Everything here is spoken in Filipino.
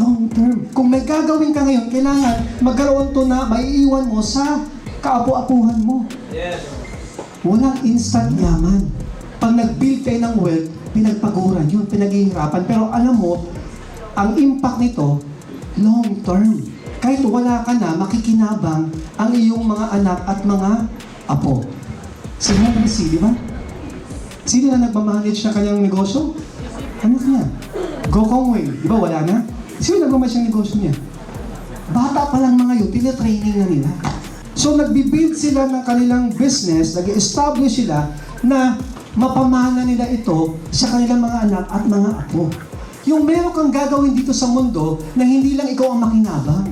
long term. Kung may gagawin ka ngayon, kailangan magkaroon to na maiiwan mo sa kaapu-apuhan mo. Yes. Walang instant yaman. Pag nag-build kayo ng wealth, pinagpaguran yun, pinaghihirapan. Pero alam mo, ang impact nito, long term. Kahit wala ka na, makikinabang ang iyong mga anak at mga apo. Si Henry C., di ba? Sino na nagmamanage na kanyang negosyo? Anak niya. Go Kong Wei. Di ba wala na? Sino nagmamanage ng negosyo niya? Bata pa lang mga yun, tinatraining na nila. So nagbibuild sila ng kanilang business, nag establish sila na mapamana nila ito sa kanilang mga anak at mga apo. Yung meron kang gagawin dito sa mundo na hindi lang ikaw ang makinabang.